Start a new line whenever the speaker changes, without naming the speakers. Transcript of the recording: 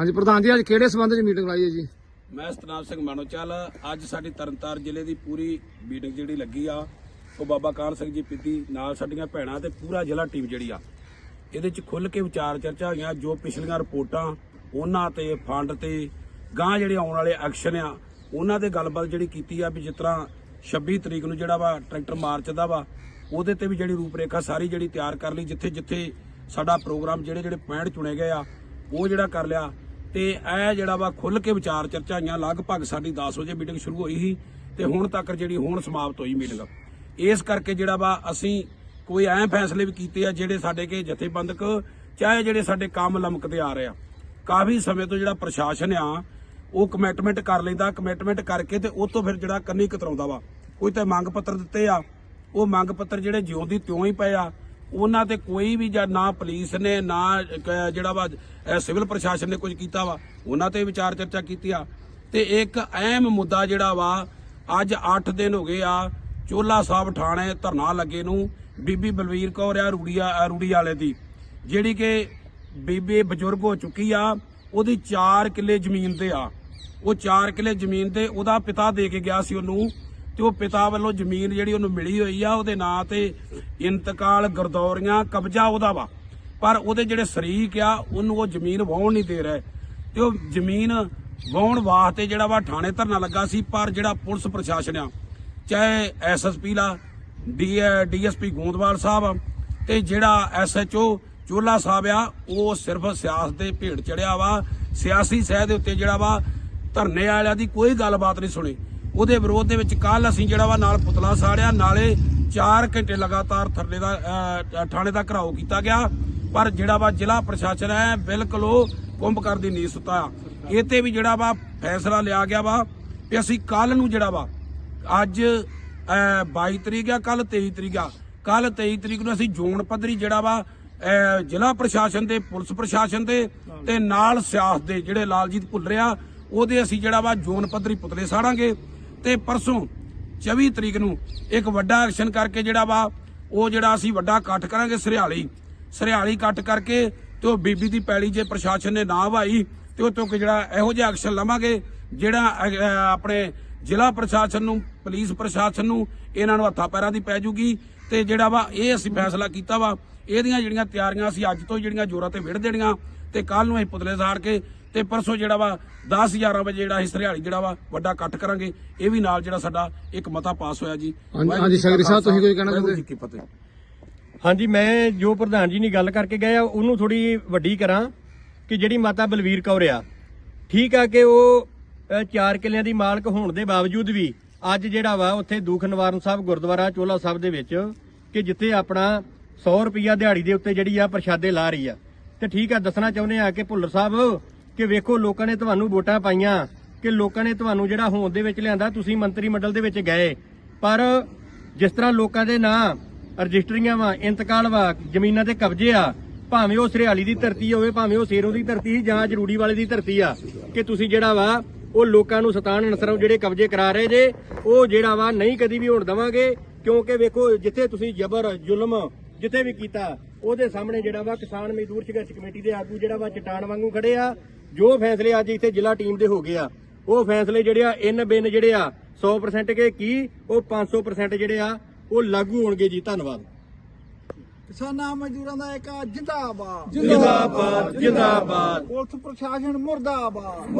ਹਾਂਜੀ, ਪ੍ਰਧਾਨ ਜੀ, ਅੱਜ ਕਿਹੜੇ ਸਬੰਧ 'ਚ ਮੀਟਿੰਗ ਲਾਈ ਹੈ ਜੀ?
ਮੈਂ ਸਤਨਾਮ ਸਿੰਘ ਮਾਨੋਚਲ ਅੱਜ ਸਾਡੀ ਤਰਨਤਾਰ ਜ਼ਿਲ੍ਹੇ ਦੀ ਪੂਰੀ ਮੀਟਿੰਗ ਜਿਹੜੀ ਲੱਗੀ ਆ, ਉਹ ਬਾਬਾ ਕਾਨ ਸਿੰਘ ਜੀ ਪਿੱਤੀ ਨਾਲ ਸਾਡੀਆਂ ਭੈਣਾਂ ਤੇ ਪੂਰਾ ਜ਼ਿਲ੍ਹਾ ਟੀਮ ਜਿਹੜੀ ਆ। ਇਹਦੇ ਚ ਖੁੱਲ ਕੇ ਵਿਚਾਰ ਚਰਚਾ ਹੋਈਆਂ, ਜੋ ਪਿਛਲੀਆਂ ਰਿਪੋਰਟਾਂ ਉਹਨਾਂ ਤੇ ਫੰਡ ਤੇ ਗਾਂ ਜਿਹੜੇ ਆਉਣ ਵਾਲੇ ਐਕਸ਼ਨ ਆ, ਉਹਨਾਂ ਦੇ ਗੱਲਬਾਤ ਜਿਹੜੀ ਕੀਤੀ ਆ ਵੀ ਜਿਸ ਤਰ੍ਹਾਂ 26 ਤਰੀਕ ਨੂੰ ਜਿਹੜਾ ਵਾ ਟਰੈਕਟਰ ਮਾਰਚ ਦਾ ਵਾ, ਉਹਦੇ ਤੇ ਵੀ ਜਿਹੜੀ ਰੂਪਰੇਖਾ ਸਾਰੀ ਜਿਹੜੀ ਤਿਆਰ ਕਰ ਲਈ ਜਿੱਥੇ ਜਿੱਥੇ ਸਾਡਾ ਪ੍ਰੋਗਰਾਮ ਜਿਹੜੇ ਜਿਹੜੇ ਪੁਆਇੰਟ ਚੁਣੇ ਗਏ ਆ, ਉਹ ਜਿਹੜਾ ਕਰ ਲਿਆ। ਤੇ ਇਹ ਜਿਹੜਾ ਵਾ ਖੁੱਲ ਕੇ ਵਿਚਾਰ ਚਰਚਾਈਆਂ ਲਗਭਗ ਸਾਡੀ 10 ਵਜੇ ਮੀਟਿੰਗ ਸ਼ੁਰੂ ਹੋਈ ਸੀ ਤੇ ਹੁਣ ਤੱਕ ਜਿਹੜੀ ਹੁਣ ਸਮਾਪਤ ਹੋਈ ਮੀਟਿੰਗ ਇਸ ਕਰਕੇ ਜਿਹੜਾ ਵਾ ਅਸੀਂ ਕੋਈ ਐਂ ਫੈਸਲੇ ਵੀ ਕੀਤੇ ਆ ਜਿਹੜੇ ਸਾਡੇ ਕੇ ਜਥੇਬੰਦਕ, ਚਾਹੇ ਜਿਹੜੇ ਸਾਡੇ ਕੰਮ ਲਮਕਦੇ ਆ ਰਹੇ ਆ। ਕਾਫੀ ਸਮੇਂ ਤੋਂ ਜਿਹੜਾ ਪ੍ਰਸ਼ਾਸਨ ਆ, ਉਹ ਕਮਿਟਮੈਂਟ ਕਰ ਲੈਂਦਾ ਕਮਿਟਮੈਂਟ ਕਰਕੇ ਤੇ ਉਹ ਤੋਂ ਫਿਰ ਜਿਹੜਾ ਕੰਨੀ ਕਤਰਾਉਂਦਾ ਵਾ। ਕੋਈ ਤਾਂ ਮੰਗ ਪੱਤਰ ਦਿੱਤੇ ਆ, ਉਹ ਮੰਗ ਪੱਤਰ ਜਿਹੜੇ ਜਿਉਂ ਦੀ ਤਿਉਂ ਹੀ ਪਏ ਆ ਉਹਨਾਂ ਤੇ ਕੋਈ ਵੀ ਜਾਂ ਨਾ ਪੁਲਿਸ ਨੇ, ਨਾ ਜਿਹੜਾ ਵਾ ਸਿਵਲ ਪ੍ਰਸ਼ਾਸਨ ਨੇ ਕੁਝ ਕੀਤਾ ਵਾ, ਉਹਨਾਂ ਤੇ ਵਿਚਾਰ ਚਰਚਾ ਕੀਤੀ ਆ। ਤੇ ਇੱਕ ਅਹਿਮ ਮੁੱਦਾ ਜਿਹੜਾ ਵਾ, ਅੱਜ 8 ਦਿਨ ਹੋ ਗਏ ਆ ਚੋਲਾ ਸਾਹਿਬ ਥਾਣੇ ਧਰਨਾ ਲੱਗੇ ਨੂੰ, ਬੀਬੀ ਬਲਵੀਰ ਕੌਰ ਆ, ਰੂੜੀਆ ਅਹ ਰੂੜੀ ਵਾਲੇ ਦੀ, ਜਿਹੜੀ ਕਿ ਬੀਬੀ ਬਜ਼ੁਰਗ ਹੋ ਚੁੱਕੀ ਆ, ਉਹਦੀ 4 ਕਿੱਲੇ ਜ਼ਮੀਨ ਤੇ ਆ। ਉਹ 4 ਕਿੱਲੇ ਜ਼ਮੀਨ ਤੇ ਉਹਦਾ ਪਿਤਾ ਦੇ ਕੇ ਗਿਆ ਸੀ ਉਹਨੂੰ, ਤੇ ਉਹ ਪਿਤਾ ਵੱਲੋਂ ਜ਼ਮੀਨ ਜਿਹੜੀ ਉਹਨੂੰ ਮਿਲੀ ਹੋਈ ਆ, ਉਹਦੇ ਨਾਂ ਤੇ ਇੰਤਕਾਲ ਗਰਦੌਰੀਆਂ, ਕਬਜ਼ਾ ਉਹਦਾ ਵਾ। ਪਰ ਉਹਦੇ ਜਿਹੜੇ ਸ਼ਰੀਕ ਆ, ਉਹਨੂੰ ਉਹ ਜ਼ਮੀਨ ਵਾਹੁਣ ਨਹੀਂ ਦੇ ਰਹੇ। ਤੇ ਉਹ ਜ਼ਮੀਨ ਵਾਹੁਣ ਵਾਸਤੇ ਜਿਹੜਾ ਵਾ ਥਾਣੇ ਧਰਨਾ ਲੱਗਾ ਸੀ, ਪਰ ਜਿਹੜਾ ਪੁਲਿਸ ਪ੍ਰਸ਼ਾਸਨ ਆ, ਚਾਹੇ ਐਸਐਸਪੀ ਲਾ ਡੀਐਸਪੀ ਗੋਂਦਵਾਲ ਸਾਹਿਬ ਤੇ ਜਿਹੜਾ ਐਸਐਚਓ ਚੋਲਾ ਸਾਹਿਬ ਆ, ਉਹ ਸਿਰਫ ਸਿਆਸਤ ਦੇ ਭੇਡ ਚੜਿਆ ਵਾ। ਸਿਆਸੀ ਸਹਿ ਦੇ ਉੱਤੇ ਜਿਹੜਾ ਵਾ ਧਰਨੇ ਵਾਲਿਆਂ ਦੀ ਕੋਈ ਗੱਲਬਾਤ ਨਹੀਂ ਸੁਣੀ। ਉਹਦੇ ਵਿਰੋਧ ਦੇ ਵਿੱਚ ਕੱਲ ਅਸੀਂ ਜਿਹੜਾ ਵਾ ਨਾਲ ਪੁਤਲਾ ਸਾੜਿਆ, ਨਾਲੇ 4 ਘੰਟੇ ਲਗਾਤਾਰ ਥਰਲੇ ਦਾ ਥਾਣੇ ਦਾ ਘਰਾਓ ਕੀਤਾ ਗਿਆ। ਪਰ ਜਿਹੜਾ ਵਾ ਜ਼ਿਲ੍ਹਾ ਪ੍ਰਸ਼ਾਸਨ ਹੈ ਬਿਲਕੁਲ ਉਹ ਕੁੰਭ ਕਰ ਦੀ ਨੀਂਦ ਸੁੱਤਾ ਇਹ ਤੇ ਵੀ ਜਿਹੜਾ ਵਾ ਫੈਸਲਾ ਲਿਆ ਗਿਆ ਵਾ ਵੀ ਅਸੀਂ ਕੱਲ ਨੂੰ ਜਿਹੜਾ ਵਾ ਅੱਜ ਅਹ, 22 ਤਰੀਕ ਆ ਕੱਲ 23 ਤਰੀਕ ਆ। ਕੱਲ 23 ਤਰੀਕ ਨੂੰ ਅਸੀਂ ਜ਼ੋਨ ਪੱਧਰੀ ਜਿਹੜਾ ਵਾ ਜ਼ਿਲ੍ਹਾ ਪ੍ਰਸ਼ਾਸਨ ਤੇ ਪੁਲਿਸ ਪ੍ਰਸ਼ਾਸਨ ਤੇ ਤੇ ਨਾਲ ਸਿਆਸਤ ਦੇ ਜਿਹੜੇ ਲਾਲਜੀਤ ਭੁੱਲਰਿਆ ਉਹਦੇ ਅਸੀਂ ਜਿਹੜਾ ਵਾ ਜ਼ੋਨ ਪੱਧਰੀ ਪੁਤਲੇ ਸਾੜਾਂਗੇ। ਤੇ ਪਰਸੋਂ 24 ਤਰੀਕ ਨੂੰ ਇੱਕ ਵੱਡਾ ਐਕਸ਼ਨ ਕਰਕੇ ਜਿਹੜਾ ਵਾ, ਉਹ ਜਿਹੜਾ ਅਸੀਂ ਵੱਡਾ ਇਕੱਠ ਕਰਾਂਗੇ ਸਰਿਆਲੀ। ਸਰਿਆਲੀ ਇਕੱਠ ਕਰਕੇ ਤੇ ਉਹ ਬੀਬੀ ਦੀ ਪੈਲੀ ਜੇ ਪ੍ਰਸ਼ਾਸਨ ਨੇ ਨਾ ਭਾਈ ਤੇ ਉਹ ਤੋਂ ਕਿ ਜਿਹੜਾ ਇਹੋ ਜਿਹਾ ਐਕਸ਼ਨ ਲਵਾਂਗੇ, ਜਿਹੜਾ ਆਪਣੇ ਜ਼ਿਲ੍ਹਾ ਪ੍ਰਸ਼ਾਸਨ ਨੂੰ, ਪੁਲਿਸ ਪ੍ਰਸ਼ਾਸਨ ਨੂੰ ਇਹਨਾਂ ਨੂੰ ਹੱਥਾਂ ਪੈਰਾਂ ਦੀ ਪੈ ਜੂਗੀ। ਤੇ ਜਿਹੜਾ ਵਾ, ਇਹ ਅਸੀਂ ਫੈਸਲਾ ਕੀਤਾ ਵਾ, ਇਹਦੀਆਂ ਜਿਹੜੀਆਂ ਤਿਆਰੀਆਂ ਅਸੀਂ ਅੱਜ ਤੋਂ ਜਿਹੜੀਆਂ ਜੋਰਾਂ ਤੇ ਵਿੜ ਦੇਣੀਆਂ, ਤੇ ਕੱਲ ਨੂੰ ਅਸੀਂ ਪੁਤਲੇ ਸਾੜ ਕੇ ਤੇ ਪਰਸੋਂ ਜਿਹੜਾ ਵਾ 10 11 ਵਜੇ ਜਿਹੜਾ ਅਸੀਂ ਸਰਿਆਲੀ ਜਿਹੜਾ ਵਾ ਵੱਡਾ ਇਕੱਠ ਕਰਾਂਗੇ। ਇਹ ਵੀ ਨਾਲ ਜਿਹੜਾ ਸਾਡਾ ਇੱਕ ਮਤਾ ਪਾਸ ਹੋਇਆ ਜੀ।
ਹਾਂਜੀ- ਹਾਂਜੀ, ਸੈਕਟਰੀ ਸਾਹਿਬ, ਤੁਸੀਂ ਕੋਈ ਕਹਿਣਾ ਚਾਹੁੰਦੇ?
ਜੀ ਕੀ ਫਤਿਹ।
ਹਾਂਜੀ ਮੈਂ ਜੋ ਪ੍ਰਧਾਨ ਜੀ ਨੇ ਗੱਲ ਕਰਕੇ ਗਏ ਆ ਉਹਨੂੰ ਥੋੜੀ ਵੱਡੀ ਕਰਾਂ ਕਿ ਜਿਹੜੀ ਮਾਤਾ ਬਲਵੀਰ ਕੌਰ ਆ ਠੀਕ ਆ ਕਿ ਉਹ ਚਾਰ ਕਿੱਲਿਆਂ ਦੀ ਮਾਲਕ ਹੋਣ ਦੇ ਬਾਵਜੂਦ ਵੀ ਅੱਜ ਜਿਹੜਾ ਵਾ ਉੱਥੇ ਦੁਖ ਨਿਵਾਰਨ ਸਾਹਿਬ ਗੁਰਦੁਆਰਾ ਚੋਲਾ ਸਾਹਿਬ ਦੇ ਵਿੱਚ ਕਿ ਜਿੱਥੇ ਆਪਣਾ 100 ਰੁਪਈਆ ਦਿਹਾੜੀ ਦੇ ਉੱਤੇ ਜਿਹੜੀ ਆ ਪ੍ਰਸ਼ਾਦੇ ਲਾ ਰਹੀ ਆ। ਤੇ ਠੀਕ ਆ ਦੱਸਣਾ ਚਾਹੁੰਦੇ ਆ ਕਿ ਭੁੱਲਰ ਸਾਹਿਬ ਕਿ ਵੇਖੋ ਲੋਕਾਂ ਨੇ ਤੁਹਾਨੂੰ ਵੋਟਾਂ ਪਾਈਆਂ ਕਿ ਲੋਕਾਂ ਨੇ ਤੁਹਾਨੂੰ ਜਿਹੜਾ ਹੋਂਦ ਦੇ ਵਿੱਚ ਲਿਆਂਦਾ, ਤੁਸੀਂ ਮੰਤਰੀ ਮੰਡਲ ਦੇ ਵਿੱਚ ਗਏ। ਪਰ ਜਿਸ ਤਰ੍ਹਾਂ ਲੋਕਾਂ ਦੇ ਨਾਂ ਰਜਿਸਟਰੀਆਂ ਵਾ, ਇੰਤਕਾਲ ਵਾ, ਜ਼ਮੀਨਾਂ ਤੇ ਕਬਜ਼ੇ ਆ, ਭਾਵੇਂ ਉਹ ਸਰਿਆਲੀ ਦੀ ਧਰਤੀ ਹੋਵੇ, ਭਾਵੇਂ ਉਹ ਸੇਰੋਂ ਦੀ ਧਰਤੀ ਜਾਂ ਜਰੂੜੀ ਵਾਲੇ ਦੀ ਧਰਤੀ ਆ, ਕਿ ਤੁਸੀਂ ਜਿਹੜਾ ਵਾ, ਉਹ ਲੋਕਾਂ ਨੂੰ ਸਤਾਨ ਨਸਰੋਂ ਜਿਹੜੇ ਕਬਜ਼ੇ ਕਰਾ ਰਹੇ ਜੇ, ਉਹ ਜਿਹੜਾ ਵਾ ਨਹੀਂ ਕਦੀ ਵੀ ਹੋਣ ਦਵਾਂਗੇ, ਕਿਉਂਕਿ ਵੇਖੋ ਜਿੱਥੇ ਤੁਸੀਂ ਜ਼ਬਰ, ਜ਼ੁਲਮ ਜਿੱਥੇ ਵੀ ਕੀਤਾ, ਉਹਦੇ ਸਾਹਮਣੇ ਜਿਹੜਾ ਵਾ ਕਿਸਾਨ ਮਜ਼ਦੂਰ ਸੰਘਰਸ਼ ਕਮੇਟੀ ਦੇ ਆਗੂ ਜਿਹੜਾ ਵਾ ਚਟਾਨ ਵਾਂਗੂ ਖੜੇ ਆ ਜੋ ਫੈਸਲੇ ਅੱਜ ਇੱਥੇ ਜ਼ਿਲ੍ਹਾ ਟੀਮ ਦੇ ਹੋ ਗਏ ਆ ਉਹ ਫੈਸਲੇ ਜਿਹੜੇ ਆ ਇਨ ਬਿਨ ਜਿਹੜੇ ਆ 100% ਕੇ ਕੀ ਉਹ 500% ਜਿਹੜੇ ਆ ਉਹ ਲਾਗੂ ਹੋਣਗੇ ਜੀ। ਧੰਨਵਾਦ।
ਕਿਸਾਨਾਂ ਮਜ਼ਦੂਰਾਂ ਦਾ ਇੱਕ ਜਿੰਦਾਬਾਦ।
ਜਿੰਦਾਬਾਦ ਜਿੰਦਾਬਾਦ।
ਪੁਲਿਸ ਪ੍ਰਸ਼ਾਸਨ ਮੁਰਦਾਬਾਦ।